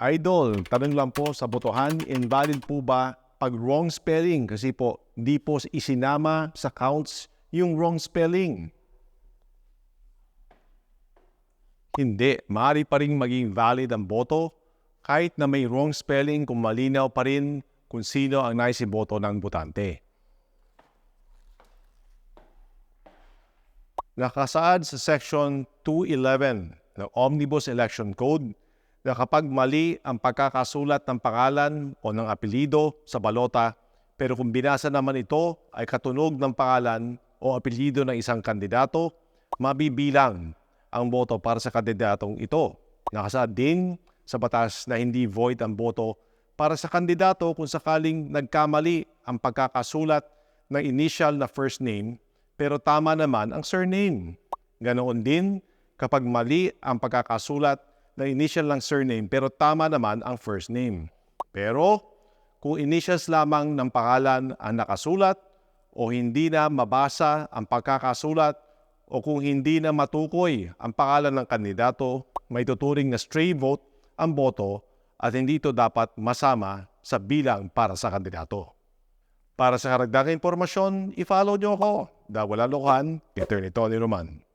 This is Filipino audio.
Idol, tanong lang po sa botohan, invalid po ba pag wrong spelling? Kasi po, di po isinama sa counts yung wrong spelling. Hindi, maaari pa rin maging valid ang boto kahit na may wrong spelling kung malinaw pa rin kung sino ang naisiboto ng botante. Nakasaad sa Section 211 ng Omnibus Election Code na kapag mali ang pagkakasulat ng pangalan o ng apelido sa balota, pero kung binasa naman ito ay katunog ng pangalan o apelido ng isang kandidato, mabibilang ang boto para sa kandidatong ito. Nakasaad din sa batas na hindi void ang boto para sa kandidato kung sakaling nagkamali ang pagkakasulat ng initial na first name pero tama naman ang surname. Ganoon din kapag mali ang pagkakasulat ng initial ng surname pero tama naman ang first name. Pero kung initials lamang ng pangalan ang nakasulat o hindi na mabasa ang pagkakasulat o kung hindi na matukoy ang pangalan ng kandidato, may tuturing na stray vote ang boto at hindi ito dapat masama sa bilang para sa kandidato. Para sa karagdagang impormasyon, i-follow nyo ako. Dahil wala lokohan, Attorney Tony Roman.